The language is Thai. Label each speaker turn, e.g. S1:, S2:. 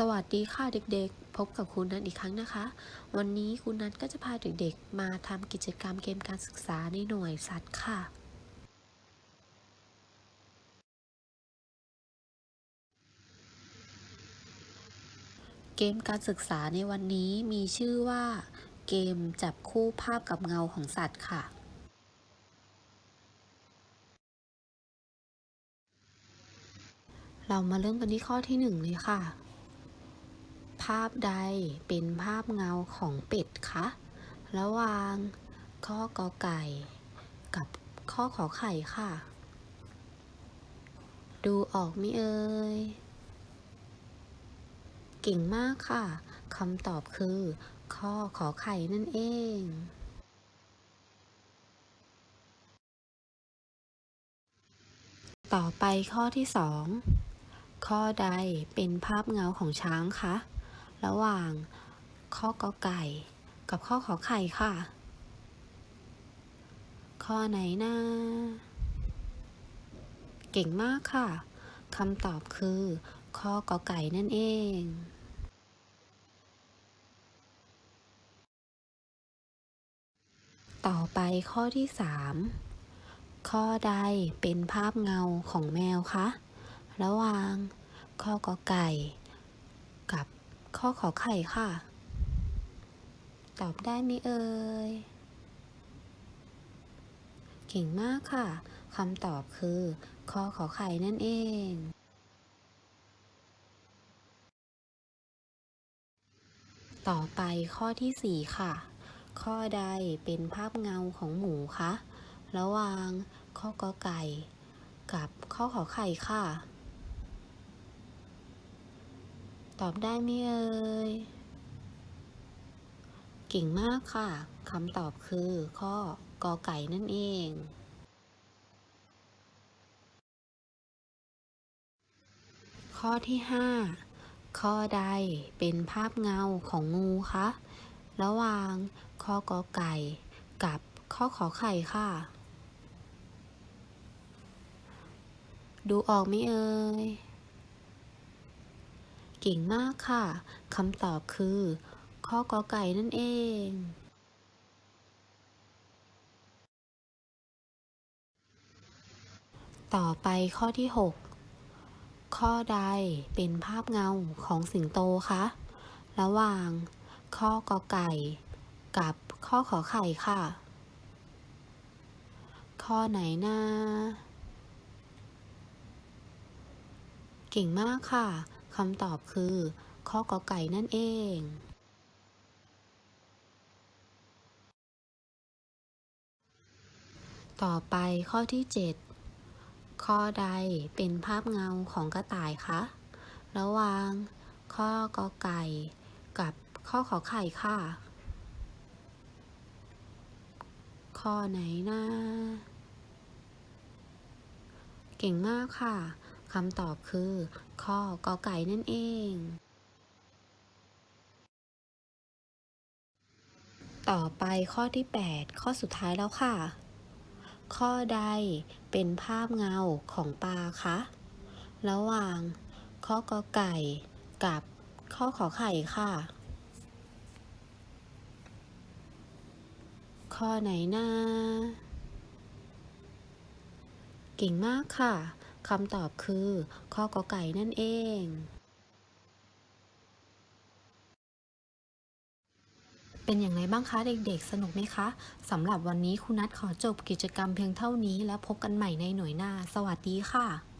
S1: สวัสดีค่ะเด็กๆ พบกับคุณนัทอีกครั้งนะคะ วันนี้คุณนัทก็จะพาเด็กๆ มาทำกิจกรรมเกมการศึกษาในหน่วยสัตว์ค่ะ เกมการศึกษาในวันนี้มีชื่อว่า เกมจับคู่ภาพกับเงาของสัตว์ค่ะเรามาเริ่มกันที่ข้อที่หนึ่งเลยค่ะ ภาพใดเป็นภาพเงาของเป็ดคะ ระหว่างข้อกอไก่ กับข้อขอไข่ค่ะ ดูออกไหมเอ่ย เก่งมากค่ะคำตอบคือ ข้อขอไข่นั่นเองต่อไปข้อที่สองข้อใดเป็นภาพเงาของช้างคะ ระหว่างข้อกอไก่ กับข้อขอไข่ค่ะ ข้อไหนนะ เก่งมากค่ะคำตอบคือ ข้อกอไก่นั่นเองต่อไปข้อที่สามข้อใดเป็นภาพเงาของแมวคะ ระหว่างข้อกอไก่ กับ ข้อขอไข่ค่ะ ตอบได้ไหมเอ่ย เก่งมากค่ะคำตอบคือข้อขอไข่นั่นเอง ต่อไปข้อที่สี่ค่ะ ข้อใดเป็นภาพเงาของหมูคะ ระหว่างข้อกอไก่ กับข้อขอไข่ค่ะ ตอบได้ไหมเอ่ย เก่งมากค่ะ คำตอบคือข้อกอไก่นั่นเอง ข้อที่ 5 ข้อใดเป็นภาพเงาของงูคะ ระหว่างข้อกอไก่กับข้อขอไข่ค่ะ ดูออกไหมเอ่ย เก่งมากค่ะ คำตอบคือ ข้อกอไก่นั่นเองต่อไปข้อที่ 6 ข้อใดเป็นภาพเงาของสิงโตคะ ระหว่าง ข้อกอไก่ กับข้อขอไข่ค่ะ ข้อไหนนะเก่งมากค่ะ คำตอบคือข้อกอไก่นั่นเองต่อไปข้อที่ 7 ข้อใดเป็นภาพเงาของกระต่ายคะ ระหว่างข้อกอไก่ กับข้อขอไข่ค่ะ ข้อไหนนะ เก่งมากค่ะ คำตอบคือ ข้อกอไก่นั่นเอง ต่อไปข้อที่ 8 ข้อสุดท้ายแล้วค่ะ ข้อใดเป็นภาพเงาของปลาคะ ระหว่าง ข้อกอไก่กับข้อขอไข่ค่ะ ข้อไหนนะเก่งมากค่ะ คำตอบคือข้อกอไก่นั่นเอง เป็นอย่างไรบ้างคะเด็กๆ สนุกไหมคะสำหรับวันนี้คุณนัทขอจบกิจกรรมเพียงเท่านี้แล้วพบกันใหม่ในหน่วยหน้า สวัสดีค่ะ